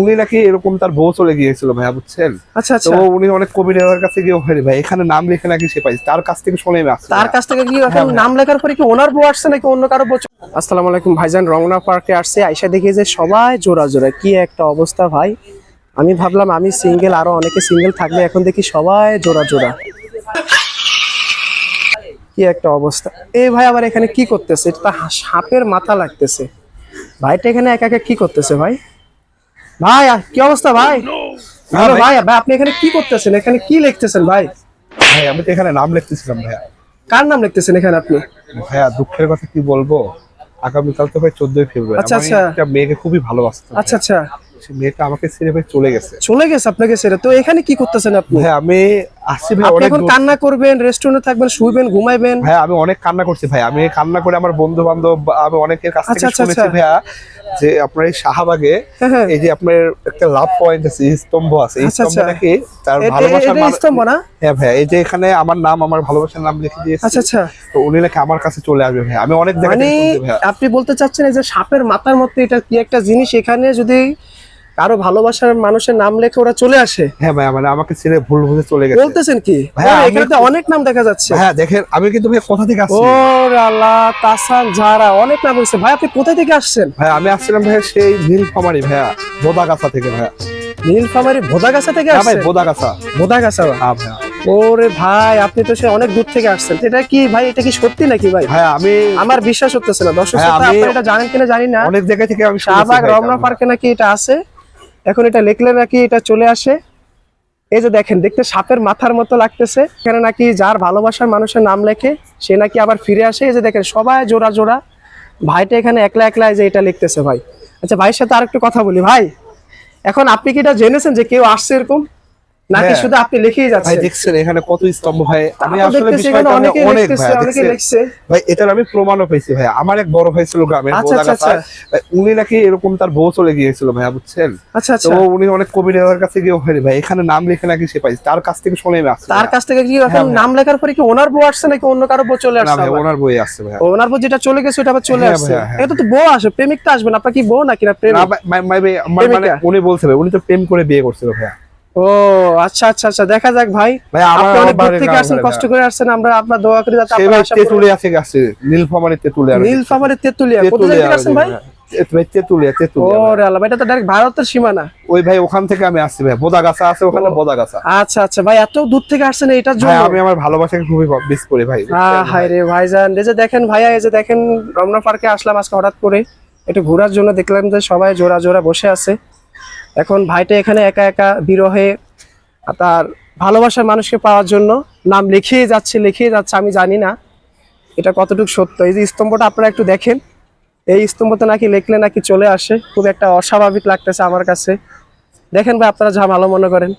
উনি নাকি এরকম তার বউ চলে গিয়েছিল ভাইয়া বুঝছেন? আচ্ছা তো আচ্ছা উনি অনেক কবিরের কাছে গিয়ে হয়নি ভাই এখানে নাম লিখে নাকি সে পাইছে? তার কাছ থেকে শুনে আমি তার কাছ থেকে কি এখন হ্যাঁ, নাম লেখার পরে কি ওনার বউ আসছে নাকি অন্য কারও বউ আসসালামু আলাইকুম ভাইজান। রংনা পার্কে আসছে। আইসা দেখি যে সবাই জোড়া জোড়া। কি একটা অবস্থা ভাই। আমি ভাবলাম আমি সিঙ্গেল আরও অনেকে সিঙ্গেল থাকলে এখন দেখি সবাই জোড়া জোড়া। কি একটা অবস্থা। এই ভাই আবার এখানে কি করতেছে? এটা সাপের মাথা লাগতেছে। ভাইটা এখানে একা একা কি করতেছে ভাই? ভাই কি অবস্থা ভাই? ভাই। ভাই আপনি এখানে কি করতেছেন? এখানে কি লিখতেছেন ভাই? ভাই আমি তো এখানে নাম লিখতেছিলাম ভাইয়া। কার নাম লিখতেছেন এখানে আপনি? ভাইয়া দুঃখের কথা কি বলব? আগামীকাল তো ভাই চোদ্দই ফেব্রুয়ারি। আচ্ছা, আচ্ছা। একটা মেয়েকে খুবই ভালোবাসতাম আচ্ছা আচ্ছা। সে মেয়েটা আমাকে ছেড়ে ভাই চলে গেছে। চলে গেছে আপনাকে ছেড়ে। তো এখানে কি করতেছেন আপনি? ভাই আমি আসছি ভাই অনেক এখন কান্না করবেন রেস্টুরেন্টে থাকবেন শুইবেন ঘুমাইবেন? ভাই আমি অনেক কান্না করছি ভাই আমি কান্না করে আমার বন্ধু বান্ধব আমি অনেকের কাছ আচ্ছা, থেকে আচ্ছা, শুনেছি আচ্ছা। ভাইয়া যে আপনার এই শাহবাগে হ্যাঁ, হ্যাঁ। এই যে আপনার একটা লাভ পয়েন্ট আছে স্তম্ভ আছে। এই স্তম্ভ। নাকি তার ভালোবাসার স্তম্ভ না? হ্যাঁ ভাই এই যে এখানে আমার নাম আমার ভালোবাসার নাম লিখে দিয়েছে। আচ্ছা আচ্ছা। তো উনি নাকি আমার কাছে চলে আসবে ভাই আমি অনেক জায়গা মানে আপনি বলতে চাচ্ছেন এই যে সাপের মাথার মধ্যে এটা কি একটা জিনিস? এখানে যদি কারও ভালোবাসার মানুষের নাম লেখে ওরা চলে আসে। হ্যাঁ ভাই মানে আমাকে ছেড়ে ভুল বুঝে চলে গেছে। বলতেছেন কি? ভাইয়া, এখানে তো অনেক নাম দেখা যাচ্ছে। হ্যাঁ দেখেন আমি কিন্তু ভাই কোথা থেকে ও আসছি আল্লাহ তাসান ঝাড়া অনেক নাম হয়েছে। ভাই আপনি কোথা থেকে আসছেন? ভাই আমি আসছিলাম ভাই সেই নীলফামারি ভাইয়া বোদাগাছা থেকে ভাইয়া। নীলফামারি ভোদাগাছা থেকে হ্যাঁ ভাই আসছেন? বোদাগাছা। ভোদাগাছা হ্যাঁ ভাইয়া ওরে ভাই আপনি তো সে অনেক দূর থেকে আসছেন। এটা কি ভাই এটা কি সত্যি নাকি ভাই? ভাইয়া আমি আমার বিশ্বাস হতেছে না। দর্শক হ্যাঁ, আপনারা এটা জানেন কিনা জানি না। অনেক জায়গা থেকে আমি শাহবাগ রমনা পার্কে নাকি এটা আছে? এখন এটা লেখলে নাকি এটা চলে আসে। এই যে দেখেন, দেখতে সাপের মাথার মতো লাগতেছে। এখানে নাকি যার ভালোবাসার মানুষের নাম লেখে, সে নাকি আবার ফিরে আসে। এই যে দেখেন, সবাই জোড়া জোড়া। ভাইটা এখানে একলা একলা যে এটা লিখতেছে ভাই। আচ্ছা ভাইয়ের সাথে আর একটু কথা বলি। ভাই, এখন আপনি কি এটা জেনেছেন যে কেউ আসছে এরকম? নাকি হ্যাঁ। শুধু আপনি লিখেই ভাই দেখছেন এখানে কত স্তম্ভ ভাই। আমি আসলে বিষয়টা অনেক ভাই লিখছে। ভাই এটার আমি প্রমাণও পেয়েছি ভাই। আমার এক বড় ভাই ছিল গ্রামে আচ্ছা, আচ্ছা, উনি নাকি এরকম তার বউ চলে গিয়েছিল ভাইয়া বুঝছেন? আচ্ছা তো আচ্ছা উনি অনেক কবিরের কাছে গিয়ে হয়নি ভাই। এখানে নাম লিখে নাকি সে পাইছে? তার কাছ থেকে শুনে আসছি তার কাছ থেকে কি এখন হ্যাঁ, নাম লেখার পরে কি ওনার বউ আসছে নাকি অন্য কারও বউ চলে আসছে ভাই ওনার বই আসছে ভাইয়া। ওনার বউ যেটা চলে গেছে ওটা আবার চলে হ্যাঁ আসছে। এটা তো বউ আসে প্রেমিক তো আসবে না। আপনার কি বউ নাকি না প্রেমিক? ভাই, ভাই, ভাই, ভাই, মানে উনি বলছে ভাই উনি তো প্রেম করে বিয়ে করছিল ভাইয়া। ও আচ্ছা আচ্ছা আচ্ছা দেখা যাক ভাই। ভাই আপনি অনেক দূর থেকে আসছেন কষ্ট করে আসছেন আমরা আপনার দোয়া করি যাতে আপনার আশা তেতুলিয়া থেকে আসছে নীলফামারি তেতুলিয়া তেতুলিয়া কোথা তেতুলিয়া থেকে আসছেন ভাই? তেতুলিয়া তেতুলিয়া। আল্লাহ এটা তো ডাইরেক্ট ভারতের সীমানা। ওই ভাই ওখান থেকে আমি আসছি ভাই বোদাগাছা আছে ওখানে বোদাগাছা। আচ্ছা আচ্ছা ভাই এত দূর থেকে আসছেন এটার জন্য? আমি আমার ভালোবাসাকে খুবই মিস করি ভাই হায় রে ভাইজান এই যে দেখেন ভাইয়া এই যে দেখেন রমনা পার্কে আসলাম আজকে হঠাৎ করে একটু ঘোরার জন্য দেখলাম যে সবাই জোড়া জোড়া বসে আছে। এখন ভাইটা এখানে একা একা বিরহে তার ভালোবাসার মানুষকে পাওয়ার জন্য নাম লিখিয়ে যাচ্ছে লিখিয়ে যাচ্ছে, আমি জানি না। এটা কতটুকু সত্য? এই যে স্তম্ভটা আপনারা একটু দেখেন। এই স্তম্ভতে নাকি লেখলে নাকি চলে আসে। খুব একটা অস্বাভাবিক লাগতেছে আমার কাছে। দেখেন ভাই, আপনারা যা ভালো মনে করেন।